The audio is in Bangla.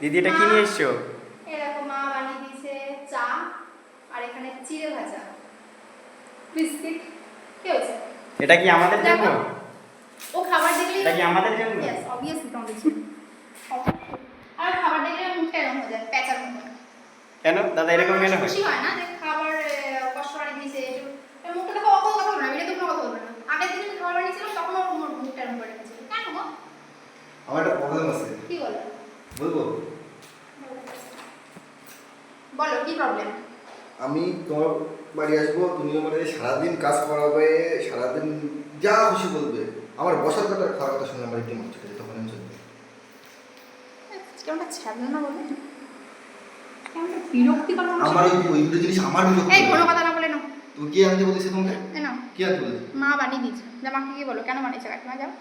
দিদি এটা কি নিয়ে এসছো এরকম মা বানিয়ে দিয়েছে চা আর এখানে চিড়ে ভাজা। বিস্কিট। কি হয়েছে? এটা কি আমাদের জন্য? ও খাবার দেখলেই এটা কি আমাদের জন্য? ইয়েস অবভিয়াসলি তোমাদের জন্য। আর খাবার দেখলে মুখটা এরকম হয়ে যায় প্যাঁচার মতো। কেন? দাদা এরকম কেন হয়? খুশি হয় না যে খাবার কষ্ট করে দিয়েছে একটু এর মুখটা দেখো অত কথা বলবে না ভিডিওতে কোনো কথা বলবে না। আগের দিন আমি খাবার বানিয়েছিলাম তখন ওর মুখটা এরকম করে রেখেছিল কেন গো? আমার একটা প্রবলেম আছে। কি বলো? বলব? বলো কি প্রবলেম আমি তোমার বাড়ি আসব তুমি আমার এই সারাদিন কাজ করাবে সারাদিন যা খুশি বলবে। আমার বসার কথা খাওয়ার কথা শুনে আমার একটু মাছ চলে তখন আমি চলবে কেমনটা ছাড়লো না বলে? কেমনটা বিরক্তিকর মনে আমার হচ্ছে। ওই ওইগুলো জিনিস আমার বিরক্ত এই কোনো কথা না বলে না তুমি কি আনতে বলেছে তোমাকে? না কে আনতে বলেছে? মা বানিয়ে দিয়েছে। যা মাকে গিয়ে বলো কেন বানিয়েছে? কাকিমা যাও।